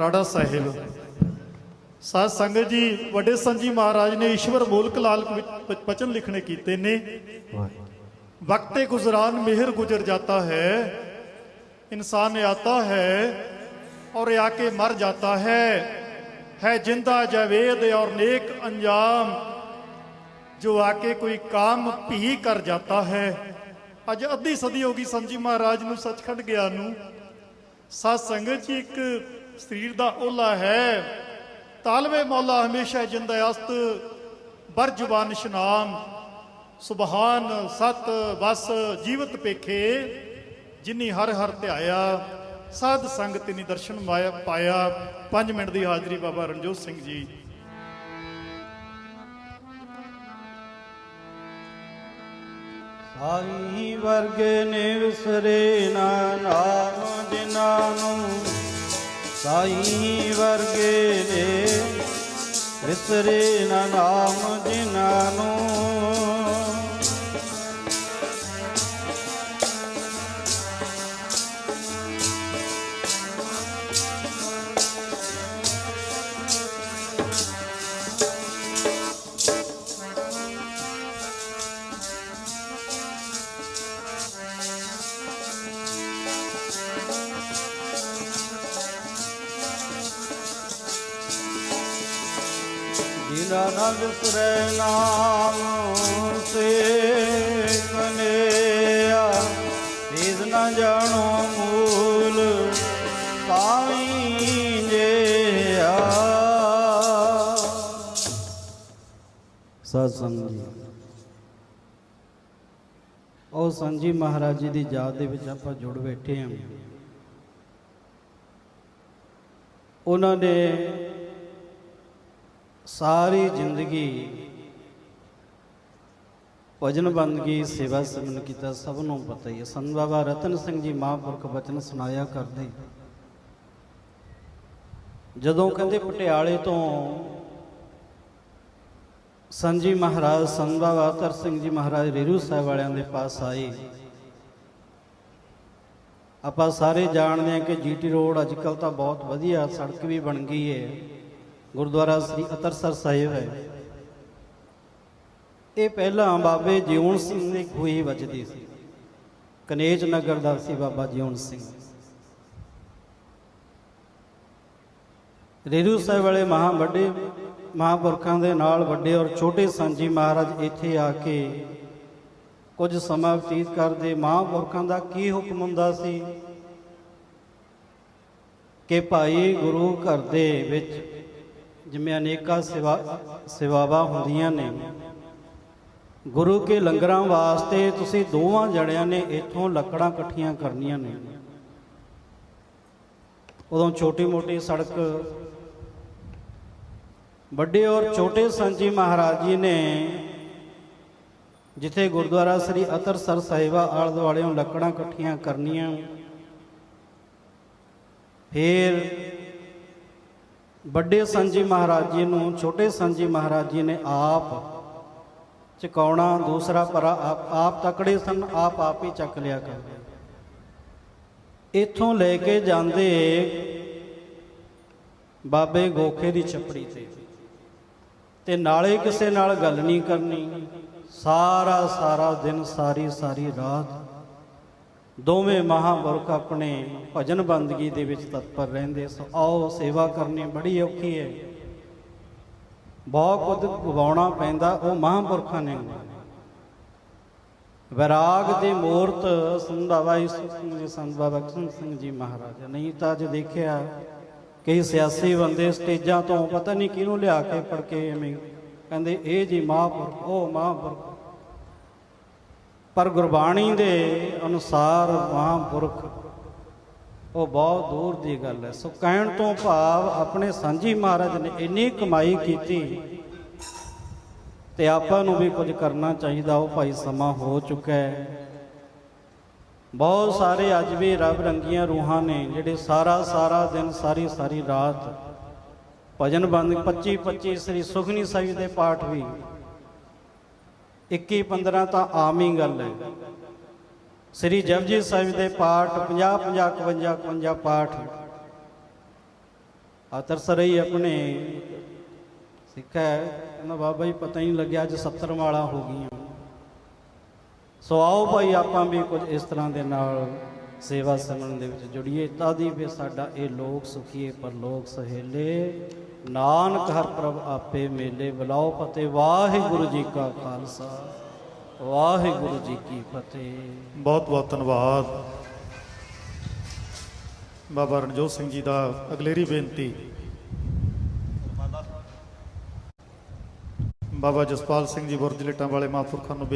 ਤਰਾੜਾ ਸਾਹਿਬ ਸਾਧ ਸੰਗਤ ਜੀ ਵੱਡੇ ਸੰਜੀ ਮਹਾਰਾਜ ਨੇ ਈਸ਼ਵਰ ਮੂਲਕ ਲਾਲ ਵਿੱਚ ਬਚਨ ਲਿਖਣੇ ਕੀਤੇ ਨੇ ਵਕਤੇ ਗੁਜ਼ਰਾਨ ਮਿਹਰ ਗੁਜ਼ਰ ਜਾਤਾ ਹੈ इंसान आता है और आके मर जाता है है जिंदा जावेद और नेक अंजाम जो आके कोई काम भी कर जाता है ਅੱਜ ਅੱਧੀ ਸਦੀ ਹੋ ਗਈ ਸੰਜੀ ਮਹਾਰਾਜ ਨੂੰ ਸੱਚਖੰਡ ਗਿਆ ਨੂੰ ਸਾਧ ਸੰਗਤ ਜੀ ਇੱਕ ਸਰੀਰ ਦਾ ਓਲਾ ਹੈ। ਤਾਲਵੇ ਮੌਲਾ ਹਮੇਸ਼ਾ ਜਿੰਦਾ ਅਸਤ, ਬਰ ਜ਼ੁਬਾਨ ਸ਼ਨਾਮ ਸੁਬਹਾਨ ਸਤ ਵਸ ਜੀਵਤ ਪੇਖੇ, ਜਿਨੀ ਹਰ ਹਰ ਧਿਆਇਆ। ਸਾਧ ਸੰਗਤ ਨੇ ਦਰਸ਼ਨ ਮਾਇਆ ਪਾਇਆ। 5 ਮਿੰਟ ਦੀ ਹਾਜ਼ਰੀ ਬਾਬਾ ਰਣਜੋਤ ਸਿੰਘ ਜੀ। ਸਾਈ ਵਰਗੇ ਨੇ ਵਿਸਰੇ ਨਾ ਨਾਮ ਜਿਨ੍ਹਾਂ ਨੂੰ ਸਾਈ ਵਰਗੇ ਨੇ ਵਿਸਰੇ ਨਾ ਨਾਮ ਜਿਨ੍ਹਾਂ ਨੂੰ ਜਿਨਾ ਨਾ ਵਿਸਰੇ ਨਾਮ ਸੇ ਕਨਿਆ। ਤੀਜ ਨਾ ਜਾਣੋ ਮੂਲ ਸਾਈ ਜਿਆ ਸਤ ਸੰਗ ਜੀ, ਉਹ ਸੰਜੀ ਮਹਾਰਾਜ ਜੀ ਦੀ ਯਾਦ ਦੇ ਵਿੱਚ ਆਪਾਂ ਜੁੜ ਬੈਠੇ ਹਾਂ। ਉਹਨਾਂ ਨੇ ਸਾਰੀ ਜ਼ਿੰਦਗੀ ਭਜਨ ਬੰਦਗੀ ਸੇਵਾ ਸਿਮਨ ਕੀਤਾ, ਸਭ ਨੂੰ ਪਤਾ ਹੀ ਹੈ। ਸੰਤ ਬਾਬਾ ਰਤਨ ਸਿੰਘ ਜੀ ਮਹਾਂਪੁਰਖ ਬਚਨ ਸੁਣਾਇਆ ਕਰਦੇ। ਜਦੋਂ ਕਹਿੰਦੇ ਪਟਿਆਲੇ ਤੋਂ ਸੰਜੀ ਮਹਾਰਾਜ, ਸੰਤ ਬਾਬਾ ਅਤਰ ਸਿੰਘ ਜੀ ਮਹਾਰਾਜ ਰੇਰੂ ਸਾਹਿਬ ਵਾਲਿਆਂ ਦੇ ਪਾਸ ਆਏ। ਆਪਾਂ ਸਾਰੇ ਜਾਣਦੇ ਹਾਂ ਕਿ ਜੀਟੀ ਰੋਡ ਅੱਜ ਕੱਲ ਤਾਂ ਬਹੁਤ ਵਧੀਆ ਸੜਕ ਵੀ ਬਣ ਗਈ ਹੈ। ਗੁਰਦੁਆਰਾ ਸ੍ਰੀ ਅਤਰਸਰ ਸਾਹਿਬ ਹੈ। ਇਹ ਪਹਿਲਾਂ ਬਾਬੇ ਜਿਉਣ ਸਿੰਘ ਦੀ ਖੂਹੀ ਵੱਜਦੀ ਸੀ। ਕਨੇਜ ਨਗਰ ਦਾ ਸੀ ਬਾਬਾ ਜਿਉਣ ਸਿੰਘ। ਰੇਰੂ ਸਾਹਿਬ ਵਾਲੇ ਮਹਾ ਵੱਡੇ ਮਹਾਂਪੁਰਖਾਂ ਦੇ ਨਾਲ ਵੱਡੇ ਔਰ ਛੋਟੇ ਸੰਜੀ ਮਹਾਰਾਜ ਇੱਥੇ ਆ ਕੇ ਕੁਝ ਸਮਾਂ ਬਤੀਤ ਕਰਦੇ। ਮਹਾਂਪੁਰਖਾਂ ਦਾ ਕੀ ਹੁਕਮ ਹੁੰਦਾ ਸੀ? ਕਿ ਭਾਈ ਗੁਰੂ ਘਰ ਦੇ ਵਿੱਚ ਜਿਵੇਂ ਅਨੇਕਾਂ ਸੇਵਾ ਸੇਵਾਵਾਂ ਹੁੰਦੀਆਂ ਨੇ। ਗੁਰੂ ਕੇ ਲੰਗਰਾਂ ਵਾਸਤੇ ਤੁਸੀਂ ਦੋਵਾਂ ਜਣਿਆਂ ਨੇ ਇੱਥੋਂ ਲੱਕੜਾਂ ਇਕੱਠੀਆਂ ਕਰਨੀਆਂ ਨੇ। ਉਦੋਂ ਛੋਟੀ ਮੋਟੀ ਸੜਕ, ਵੱਡੇ ਔਰ ਛੋਟੇ ਸੰਜੀ ਮਹਾਰਾਜ ਜੀ ਨੇ, ਜਿੱਥੇ ਗੁਰਦੁਆਰਾ ਸ੍ਰੀ ਅਤਰਸਰ ਸਾਹਿਬਾ ਆਲੇ ਦੁਆਲਿਓਂ ਲੱਕੜਾਂ ਇਕੱਠੀਆਂ ਕਰਨੀਆਂ। ਫਿਰ ਵੱਡੇ ਸੰਜੀ ਮਹਾਰਾਜ ਜੀ ਨੂੰ, ਛੋਟੇ ਸੰਜੀ ਮਹਾਰਾਜ ਜੀ ਨੇ ਆਪ ਚਕਾਉਣਾ, ਦੂਸਰਾ ਪਰਾ ਆਪ ਆਪ ਤਕੜੇ ਸਨ, ਆਪ ਆਪ ਹੀ ਚੱਕ ਲਿਆ ਕਰਦੇ ਇੱਥੋਂ ਲੈ ਕੇ ਜਾਂਦੇ ਬਾਬੇ ਗੋਖੇ ਦੀ ਛਪੜੀ ਤੇ। ਤੇ ਨਾਲੇ ਕਿਸੇ ਨਾਲ ਗੱਲ ਨਹੀਂ ਕਰਨੀ। ਸਾਰਾ ਸਾਰਾ ਦਿਨ, ਸਾਰੀ ਸਾਰੀ ਰਾਤ ਦੋਵੇਂ ਮਹਾਂਪੁਰਖ ਆਪਣੇ ਭਜਨ ਬੰਦਗੀ ਦੇ ਵਿੱਚ ਤਤਪਰ ਰਹਿੰਦੇ ਸੋ ਆਓ ਸੇਵਾ ਕਰਨੀ ਬੜੀ ਔਖੀ ਹੈ। ਬਹੁਤ ਕੁਝ ਗਵਾਉਣਾ ਪੈਂਦਾ, ਉਹ ਮਹਾਂਪੁਰਖਾਂ ਨੇ। ਵਿਰਾਗ ਦੀ ਮੂਰਤ ਸੰਧਾਵਾ ਸਿੰਘ ਜੀ, ਸੰਤ ਬਾਬਾ ਬਖਸ਼ ਸਿੰਘ ਜੀ ਮਹਾਰਾਜ ਨਹੀਂ ਤਾਂ ਅੱਜ ਦੇਖਿਆ ਕਈ ਸਿਆਸੀ ਬੰਦੇ ਸਟੇਜਾਂ ਤੋਂ ਪਤਾ ਨਹੀਂ ਕਿਹਨੂੰ ਲਿਆ ਕੇ ਪੜ ਕੇ ਐਵੇਂ ਕਹਿੰਦੇ, ਇਹ ਜੀ ਮਹਾਂਪੁਰਖ, ਉਹ ਮਹਾਂਪੁਰਖ। ਪਰ ਗੁਰਬਾਣੀ ਦੇ ਅਨੁਸਾਰ ਮਹਾਂਪੁਰਖ, ਉਹ ਬਹੁਤ ਦੂਰ ਦੀ ਗੱਲ ਹੈ। ਸੋ ਕਹਿਣ ਤੋਂ ਭਾਵ ਆਪਣੇ ਸਾਂਝੀ ਮਹਾਰਾਜ ਨੇ ਇੰਨੀ ਕਮਾਈ ਕੀਤੀ ਤੇ ਆਪਾਂ ਨੂੰ ਵੀ ਕੁਝ ਕਰਨਾ ਚਾਹੀਦਾ, ਉਹ ਭਾਈ ਸਮਾਂ ਹੋ ਚੁੱਕਾ ਹੈ। ਬਹੁਤ ਸਾਰੇ ਅੱਜ ਵੀ ਰੱਬ ਰੰਗੀਆਂ ਰੂਹਾਂ ਨੇ, ਜਿਹੜੇ ਸਾਰਾ ਸਾਰਾ ਦਿਨ, ਸਾਰੀ ਸਾਰੀ ਰਾਤ ਭਜਨ ਬੰਦ 25 25 ਸ੍ਰੀ ਸੁਖਨੀ ਸਾਹਿਬ ਦੇ ਪਾਠ ਵੀ 21 15 ਤਾਂ ਆਮ ਹੀ ਗੱਲ ਹੈ। ਸ੍ਰੀ ਜਪਜੀ ਸਾਹਿਬ ਦੇ ਪਾਠ 50 50 51 51 ਪਾਠ। ਆ ਤਰਸਰਈ ਆਪਣੇ ਸਿੱਖ ਹੈ ਕਹਿੰਦਾ, ਬਾਬਾ ਜੀ, ਪਤਾ ਹੀ ਨਹੀਂ ਲੱਗਿਆ, ਅੱਜ 70 ਵਾਲਾ ਹੋ ਗਈਆਂ। ਸੋ ਆਓ ਭਾਈ, ਆਪਾਂ ਵੀ ਕੁਝ ਇਸ ਤਰ੍ਹਾਂ ਦੇ ਨਾਲ ਸੇਵਾ ਸਿਮਰਨ ਦੇ ਵਿੱਚ ਜੁੜੀਏ। ਤਾਂ ਦੀ ਵੀ ਸਾਡਾ ਇਹ ਲੋਕ ਸੁਖੀਏ, ਪਰ ਲੋਕ ਸਹੇਲੇ ਨਾਨਕ ਹਰ ਪ੍ਰਭ ਆਪੇ ਮੇਲੇ ਬੁਲਾਓ ਫਤਿਹ। ਵਾਹਿਗੁਰੂ ਜੀ ਕਾ ਖਾਲਸਾ, ਵਾਹਿਗੁਰੂ ਜੀ ਕੀ ਫਤਿਹ। ਬਹੁਤ ਬਹੁਤ ਧੰਨਵਾਦ। ਬਾਬਾ ਰਣਜੋਤ ਸਿੰਘ ਜੀ ਦਾ ਅਗਲੇਰੀ ਬੇਨਤੀ। ਬਾਬਾ ਜਸਪਾਲ ਸਿੰਘ ਜੀ ਬੁਰਜ ਲੇਟਾਂ ਵਾਲੇ ਮਹਾਂਪੁਰਖਾਂ ਨੂੰ ਬੇ-